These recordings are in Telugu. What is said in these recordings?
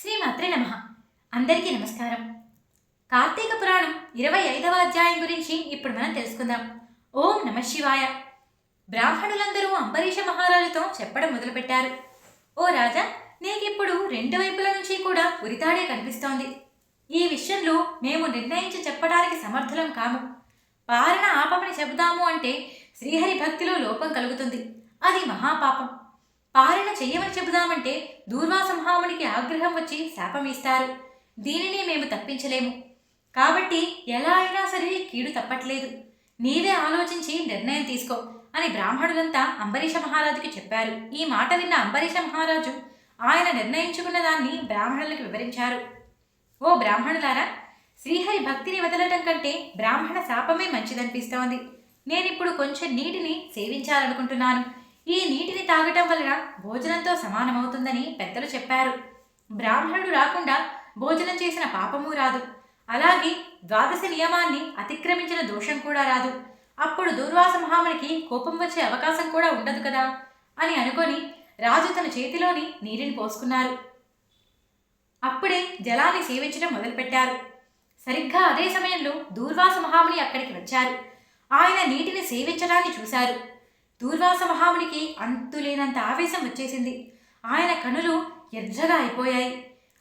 శ్రీమాత్రే నమ. అందరికీ నమస్కారం. కార్తీక పురాణం ఇరవై ఐదవ అధ్యాయం గురించి ఇప్పుడు మనం తెలుసుకుందాం. ఓం నమ శివాయ. బ్రాహ్మణులందరూ అంబరీష మహారాజుతో చెప్పడం మొదలుపెట్టారు. ఓ రాజా నీకిప్పుడు రెండు వైపుల నుంచి కూడా ఉరితాడే కనిపిస్తోంది. ఈ విషయంలో మేము నిర్ణయించి చెప్పడానికి సమర్థులం కాము. పాలన ఆపమని చెబుదాము అంటే శ్రీహరి భక్తిలో లోపం కలుగుతుంది. అది మహాపాపం. పాలన చెయ్యమని చెబుదామంటే దూర్వాసంహామునికి ఆగ్రహం వచ్చి శాపం ఇస్తారు. దీనిని మేము తప్పించలేము. కాబట్టి ఎలా అయినా సరే కీడు తప్పట్లేదు. నీవే ఆలోచించి నిర్ణయం తీసుకో అని బ్రాహ్మణులంతా అంబరీష మహారాజుకి చెప్పారు. ఈ మాట విన్న అంబరీష మహారాజు ఆయన నిర్ణయించుకున్న దాన్ని బ్రాహ్మణులకు వివరించారు. ఓ బ్రాహ్మణులారా శ్రీహరి భక్తిని వదలటం కంటే బ్రాహ్మణ శాపమే మంచిదనిపిస్తోంది. నేనిప్పుడు కొంచెం నీటిని సేవించాలనుకుంటున్నాను. ఈ నీటిని తాగటం వలన భోజనంతో సమానమవుతుందని పెద్దలు చెప్పారు. బ్రాహ్మణుడు రాకుండా భోజనం చేసిన పాపము రాదు. అలాగే ద్వాదశ నియమాన్ని అతిక్రమించిన దోషం కూడా రాదు. అప్పుడు దూర్వాస మహామునికి కోపం వచ్చే అవకాశం కూడా ఉండదు కదా? అని అనుకొని రాజు తన చేతిలోని నీటిని పోసుకున్నారు. అప్పుడే జలాన్ని సేవించడం మొదలుపెట్టారు. సరిగ్గా అదే సమయంలో దూర్వాస మహాముని అక్కడికి వచ్చారు. ఆయన నీటిని సేవించడాన్ని చూశారు. దూర్వాస మహామునికి అంతులేనంత ఆవేశం వచ్చేసింది. ఆయన కనులు ఎర్రగా అయిపోయాయి.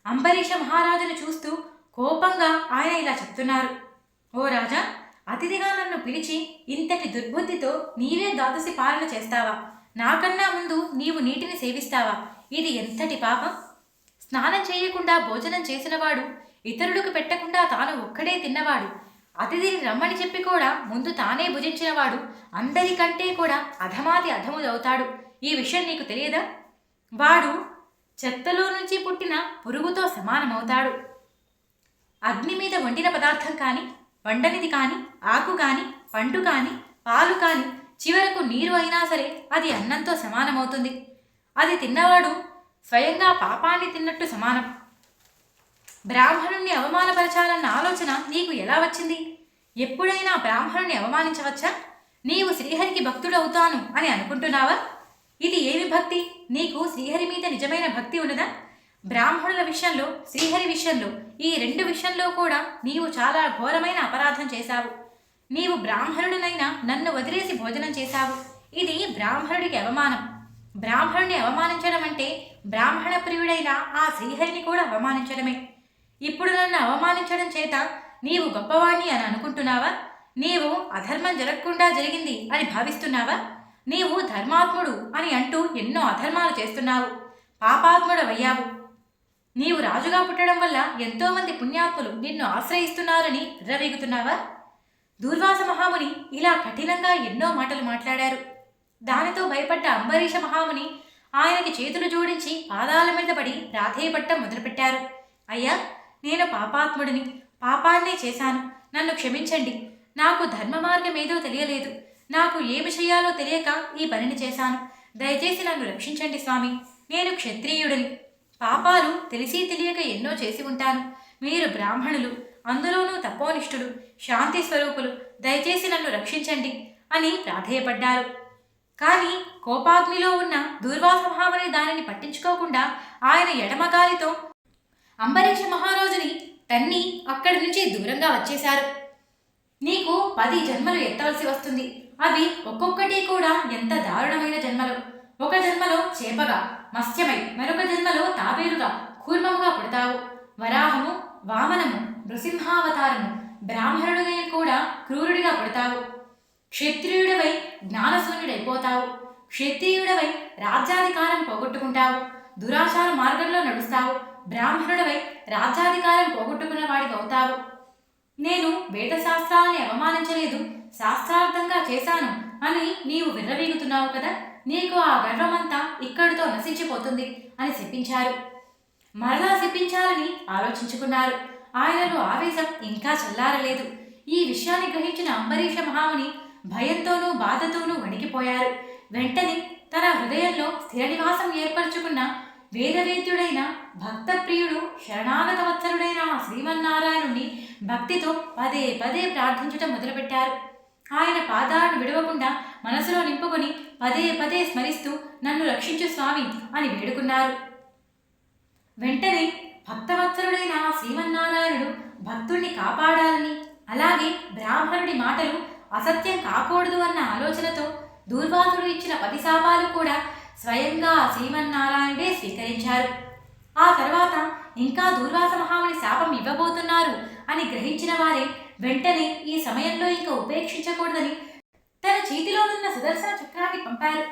అంబరీష మహారాజును చూస్తూ కోపంగా ఆయన ఇలా చెప్తున్నారు. ఓ రాజా అతిథిగా నన్ను పిలిచి ఇంతటి దుర్బుద్ధితో నీవే ద్వాదశి పాలన చేస్తావా? నాకన్నా ముందు నీవు నీటిని సేవిస్తావా? ఇది ఎంతటి పాపం! స్నానం చేయకుండా భోజనం చేసినవాడు ఇతరులకు పెట్టకుండా తాను ఒక్కడే తిన్నవాడు. అతిథిని రమ్మని చెప్పి కూడా ముందు తానే భుజించినవాడు అందరికంటే కూడా అధమాది అధముదవుతాడు ఈ విషయం నీకు తెలియదా? వాడు చెత్తలో నుంచి పుట్టిన పురుగుతో సమానమవుతాడు. అగ్ని మీద వండిన పదార్థం కానీ వండనిది కానీ ఆకు కానీ పండు కానీ పాలు కానీ చివరకు నీరు అయినా సరే అది అన్నంతో సమానమవుతుంది. అది తిన్నవాడు స్వయంగా పాపాన్ని తిన్నట్టు సమానం. బ్రాహ్మణుణ్ణి అవమానపరచాలన్న ఆలోచన నీకు ఎలా వచ్చింది? ఎప్పుడైనా బ్రాహ్మణుని అవమానించవచ్చా? నీవు శ్రీహరికి భక్తుడవుతాను అని అనుకుంటున్నావా? ఇది ఏమి భక్తి? నీకు శ్రీహరి మీద నిజమైన భక్తి ఉన్నదా? బ్రాహ్మణుల విషయంలో శ్రీహరి విషయంలో ఈ రెండు విషయంలో కూడా నీవు చాలా ఘోరమైన అపరాధం చేశావు. నీవు బ్రాహ్మణుడినైనా నన్ను వదిలేసి భోజనం చేశావు. ఇది బ్రాహ్మణుడికి అవమానం. బ్రాహ్మణుని అవమానించడం అంటే బ్రాహ్మణ ప్రియుడైన ఆ శ్రీహరిని కూడా అవమానించడమే. ఇప్పుడు నన్ను అవమానించడం చేత నీవు గొప్పవాణ్ణి అని అనుకుంటున్నావా? నీవు అధర్మం జరగకుండా జరిగింది అని భావిస్తున్నావా? నీవు ధర్మాత్ముడు అని అంటూ ఎన్నో అధర్మాలు చేస్తున్నావు. పాపాత్ముడవయ్యావు. నీవు రాజుగా పుట్టడం వల్ల ఎంతోమంది పుణ్యాత్ములు నిన్ను ఆశ్రయిస్తున్నారని విర్రవీగుతున్నావా దూర్వాస మహాముని ఇలా కఠినంగా ఎన్నో మాటలు మాట్లాడారు. దానితో భయపడ్డ అంబరీష మహాముని ఆయనకి చేతులు జోడించి పాదాల మీద పడి రాధేయపట్టం మొదలుపెట్టారు. అయ్యా నేను పాపాత్ముడిని. పాపాన్నే చేశాను. నన్ను క్షమించండి. నాకు ధర్మ మార్గం ఏదో తెలియలేదు. నాకు ఏమి చేయాలో తెలియక ఈ పనిని చేశాను. దయచేసి నన్ను రక్షించండి స్వామి. నేను క్షత్రియుడిని. పాపాలు తెలిసి తెలియక ఎన్నో చేసి ఉంటాను. మీరు బ్రాహ్మణులు అందులోనూ తపోనిష్ఠులు శాంతి స్వరూపులు దయచేసి నన్ను రక్షించండి అని ప్రాధేయపడ్డారు. కానీ కోపాగ్నిలో ఉన్న దూర్వాస దానిని పట్టించుకోకుండా ఆయన ఎడమగాలితో అంబరీష మహారాజుని తన్ని అక్కడి నుంచి దూరంగా వచ్చేశారు. నీకు పది జన్మలు ఎత్తవలసి వస్తుంది. అవి ఒక్కొక్కటి కూడా ఎంత దారుణమైన జన్మలు. ఒక జన్మలో చేపగా మత్స్యమై మరొక జన్మలో తాబేరుగా కూర్మముగా పుడతావు. వరాహము వామనము నృసింహావతారము బ్రాహ్మణుడిని కూడా క్రూరుడిగా పుడతావు. క్షత్రియుడవై జ్ఞానశూన్యుడైపోతావు. క్షత్రియుడవై రాజ్యాధికారం పోగొట్టుకుంటావు. దురాచార మార్గంలో నడుస్తావు. బ్రాహ్మణుడవై రాజ్యాధికారం పోగొట్టుకున్న వాడికి అవుతావు నేను వేదశాస్త్రాలని అవమానించలేదు శాస్త్రార్థంగా చేశాను అని నీవు విర్రవీగుతున్నావు కదా నీకు ఆ గర్వమంతా ఇక్కడితో నశించిపోతుంది అని చెప్పించారు మరలా చెప్పించాలని ఆలోచించుకున్నారు. ఆయనలో ఆవేశం ఇంకా చల్లారలేదు. ఈ విషయాన్ని గ్రహించిన అంబరీష మహాముని భయంతోనూ బాధతోనూ వణికిపోయారు. వెంటనే తన హృదయంలో స్థిర నివాసం ఏర్పరచుకున్న వేదవేద్యుడైన భక్త భక్తితో పదే పదే ప్రార్థించటం మొదలుపెట్టారు. ఆయన పాదాలను విడవకుండా మనసులో నింపుకొని పదే పదే స్మరిస్తూ నన్ను రక్షించు స్వామి అని వేడుకున్నారు. వెంటనే శ్రీమన్నారాయణుడు భక్తుణ్ణి కాపాడాలని అలాగే బ్రాహ్మణుడి మాటలు అసత్యం కాకూడదు అన్న ఆలోచనతో దూర్వాసుడు ఇచ్చిన పది శాపాలు కూడా స్వయంగా శ్రీమన్నారాయణుడే స్వీకరించారు. ఆ తర్వాత ఇంకా దూర్వాస మహాముని శాపం ఇవ్వబోతున్నారు అని గ్రహించిన వారే వెంటనే ఈ సమయంలో ఇంకా ఉపేక్షించకూడదని తన చేతిలోనున్న సుదర్శన చక్రాన్ని పంపారు.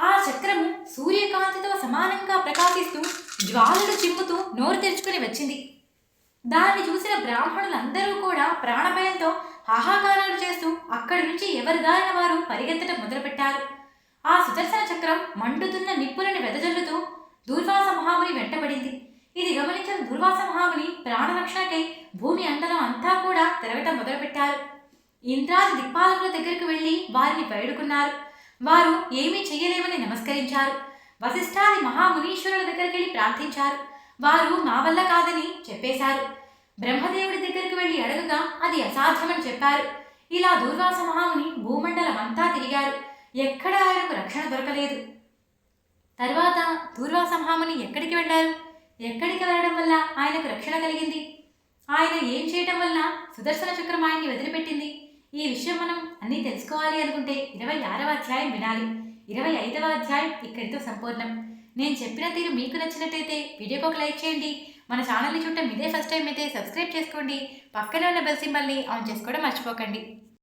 ఆ చక్రము సూర్యకాంతితో సమానంగా ప్రకాశిస్తూ జ్వాలలు చిమ్ముతూ నోరు తెరుచుకుని వచ్చింది. దాన్ని చూసిన బ్రాహ్మణులందరూ కూడా ప్రాణభయంతో హాహాకారాలు చేస్తూ అక్కడి నుంచి ఎవరి దారిన వారు పరిగెత్తడం మొదలుపెట్టారు. ఆ సుదర్శన చక్రం మండుతున్న నిప్పులను వెదజల్లుతూ దూర్వాస మహాముని వెంటబడింది. ఇది గమనించిన దుర్వాస మహాముని ప్రాణరక్షణకై భూమి అండలం అంతా కూడా తిరగటం మొదలుపెట్టారు. ఇంద్రాది దిక్పాలకుల దగ్గరికి వెళ్ళి వారిని వేడుకున్నారు. వారు ఏమీ చేయలేమని నమస్కరించారు. వశిష్ఠాది మహామునీశ్వరుల దగ్గరికి వెళ్ళి ప్రార్థించారు. వారు మా వల్ల కాదని చెప్పేశారు. బ్రహ్మదేవుడి దగ్గరికి వెళ్ళి అడగగా అది అసాధ్యమని చెప్పారు. ఇలా దూర్వాస మహాముని భూమండలం అంతా తిరిగారు. ఎక్కడ ఆయనకు రక్షణ దొరకలేదు. తర్వాత దూర్వాస మహాముని ఎక్కడికి వెళ్ళారు? ఎక్కడికి వెళ్ళడం వల్ల ఆయనకు రక్షణ కలిగింది? ఆయన ఏం చేయటం వల్ల సుదర్శన చక్రం ఆయన్ని వదిలిపెట్టింది? ఈ విషయం మనం అన్నీ తెలుసుకోవాలి అనుకుంటే ఇరవై ఆరవ అధ్యాయం వినాలి. ఇరవై ఐదవ అధ్యాయం ఇక్కడితో సంపూర్ణం. నేను చెప్పిన తీరు మీకు నచ్చినట్టయితే వీడియోకి ఒక లైక్ చేయండి. మన ఛానల్ని చూడటం ఇదే ఫస్ట్ టైం అయితే సబ్స్క్రైబ్ చేసుకోండి. పక్కనే ఉన్న బెల్ సింబల్ని ఆన్ చేసుకోవడం మర్చిపోకండి.